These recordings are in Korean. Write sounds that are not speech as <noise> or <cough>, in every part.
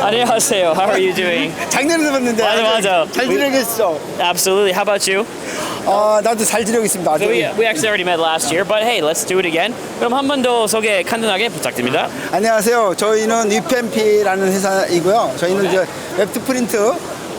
안녕하세요. How are you doing? 작년에도 봤는데 맞아, 맞아. 잘 지내겠어. Absolutely. How about you? 어, 나도 잘 지내고 있습니다. 아주. So we, we actually already met last year, but hey, let's do it again. 그럼 한 번 더 소개 간단하게 부탁드립니다. 안녕하세요. 저희는 유펜피라는 회사이고요. 저희는 이제 웹트 프린트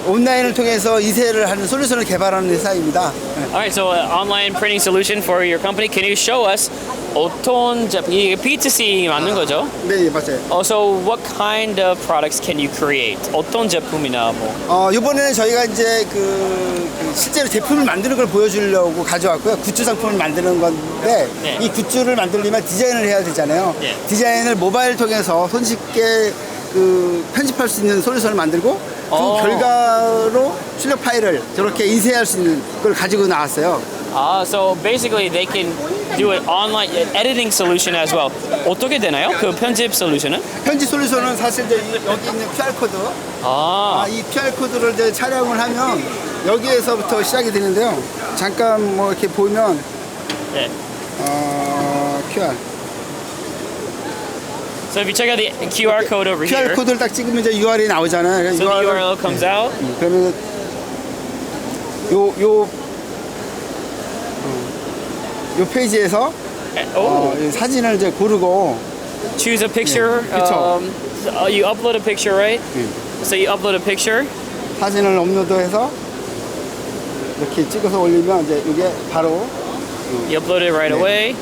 온라인을 통해서 이세를 하는 솔루션을 개발하는 회사입니다. 네. Alright, so uh, online printing solution for your company. Can you show us 어떤 제품? 이게 B2C 맞는 거죠? 네, 예, 맞아요. Also, what kind of products can you create? 어떤 제품이나 뭐? 어, 이번에는 저희가 이제 그, 그 실제로 제품을 만드는 걸 보여주려고 가져왔고요. 굿즈 상품을 만드는 건데 네. 이 굿즈를 만들려면 디자인을 해야 되잖아요. 네. 디자인을 모바일 통해서 손쉽게 그 편집할 수 있는 솔루션을 만들고 그 어. 결과로 출력 파일을 저렇게 인쇄할 수 있는 걸 가지고 나왔어요. Ah, so basically they can do an online editing solution as well. 어떻게 되나요? 그 편집 솔루션은? 편집 솔루션은 사실 이제 이- 여기 있는 QR 코드, 아, 아, 이 QR 코드를 이제 촬영을 하면 여기에서부터 시작이 되는데요. 잠깐 뭐 이렇게 보면 네. 어, QR. So if you check out the QR code over QR here, 코드를 딱 찍으면 이제 URL이 나오잖아요. so the URL 을- URL comes out. 그러면 요, 요, 어, 요 페이지에서 어, Oh, 이 사진을 이제 고르고 choose a picture. 네, 그쵸. Um, so, uh, you upload a picture, right? 네. So you upload a picture. 사진을 업로드해서 이렇게 찍어서 올리면 이제 이게 바로 You upload it right 네. away,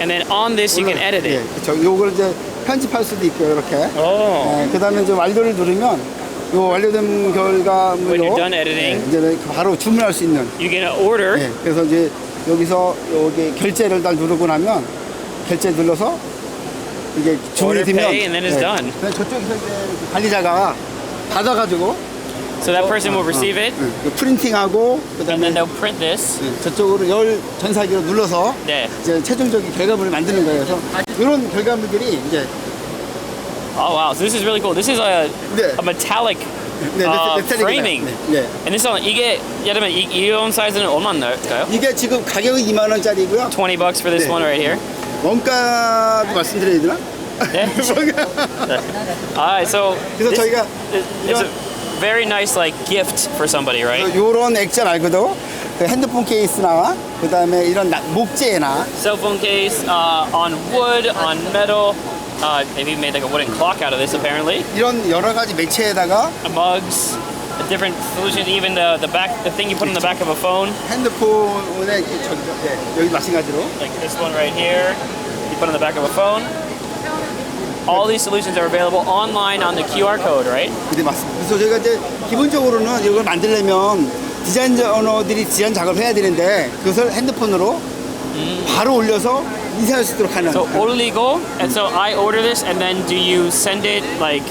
and then on this you can edit 예, it. 그렇죠. 요걸 이제 편집할 수도 있고요, 이렇게. Oh, 그 다음에 이제 완료를 누르면 요 완료된 결과물로 done editing. 예, 이제 바로 주문할 수 있는 you get an order. 예, 그래서 이제 여기서 여기 결제를 딱 누르고 나면 결제 눌러서 이게 주문이 Order 되면 pay and then it's done. 그냥 저쪽에서 이제 그 관리자가 받아가지고 So that person will receive it, 예, 그 프린팅하고 and 그다음에 then they'll print this. 예, 저쪽으로 열 전사기로 눌러서 네. 이제 최종적인 결과물을 만드는 거예요. 그래서 이런 결과물들이 이제 Oh wow! So this is really cool. This is a, 네. a metallic 네, 아, 메탈릭이다. framing. 네, 네. And this one, 이게 예를 들면 이, 이런 사이즈는 얼마인가요? 이게 지금 가격은 2만 원짜리고요. 20 bucks for this 네. one right here. 원가도 말씀드려야 되나? 네. Alright, so 그래서 this, 저희가 it's a very nice like gift for somebody, right? 이런 액자 말고도 그 핸드폰 케이스나 그 다음에 이런 나- 목재나 Cell phone case uh, on wood, on metal. Uh, maybe made like a wooden clock out of this apparently. 이런 여러 가지 매체에다가 Mugs, a different solution. Even the the back, the thing you put on the back of a phone, 핸드폰에 이렇게 전, 네, 여기 마찬가지로 like this one right here, you put on the back of a phone. All these solutions are available online on the QR code, right? 네 맞습니다. 그래서 저희가 이제 기본적으로는 이걸 만들려면 디자인 언어들이 디자인 작업을 해야 되는데 그것을 핸드폰으로 바로 올려서 인쇄할 수 있도록 하는 So 올리고, and so I order this, and then do you send it like?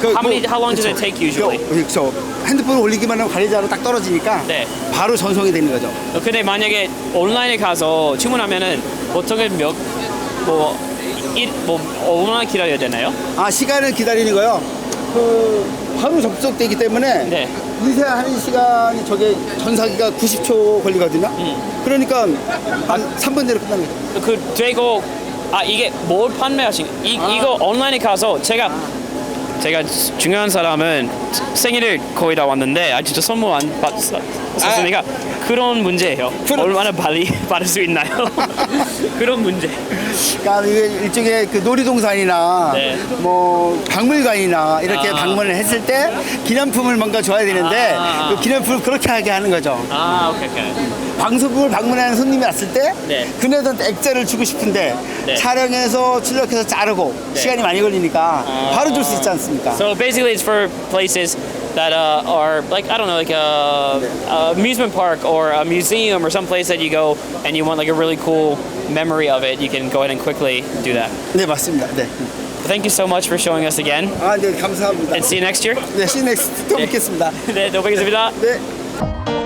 그, How many- how long does it take usually? 그렇죠. 핸드폰을 올리기만 하면 관리자로 딱 떨어지니까 네. 바로 전송이 되는 거죠. 근데 만약에 온라인에 가서 주문하면은 보통은 몇 뭐뭐 얼마나 기다려야 되나요? 아 시간을 기다리는 거요. 그 바로 접속되기 때문에 네. 인쇄하는 시간이 저게 전사기가 90초 걸리거든요. 음. 그러니까 한 3분 내로 거죠. 그 되고 아 이게 뭘 판매하신 이 이거 온라인에 가서 제가 제가 중요한 사람은 생일을 거의 다 왔는데 아 진짜 선물 안 받았으니까 그런 문제예요. 얼마나 빨리 받을 <laughs> 수 있나요? <laughs> 그런 문제. 그러니까 이게 일종의 그 놀이동산이나 네. 뭐 박물관이나 이렇게 아. 방문을 했을 때 기념품을 뭔가 줘야 되는데 아. 그 기념품을 그렇게 하게 하는 거죠. 아 오케이 오케이. 방송국을 방문하는 손님이 왔을 때 네. 그네들한테 액자를 주고 싶은데 네. 촬영해서 출력해서 자르고 네. 시간이 많이 걸리니까 아. 바로 줄 수 있지 않습니까? So basically, it's for places that uh, are like I don't know, like a, a amusement park or a museum or some place that you go and you want like a really cool memory of it. You can go ahead and quickly do that. 네 맞습니다. 네. Thank you so much for showing us again, 아, 네 감사합니다. and see you next year. 네, 시넥스트 또 네. 뵙겠습니다. <laughs> 네, 또 뵙겠습니다. 네.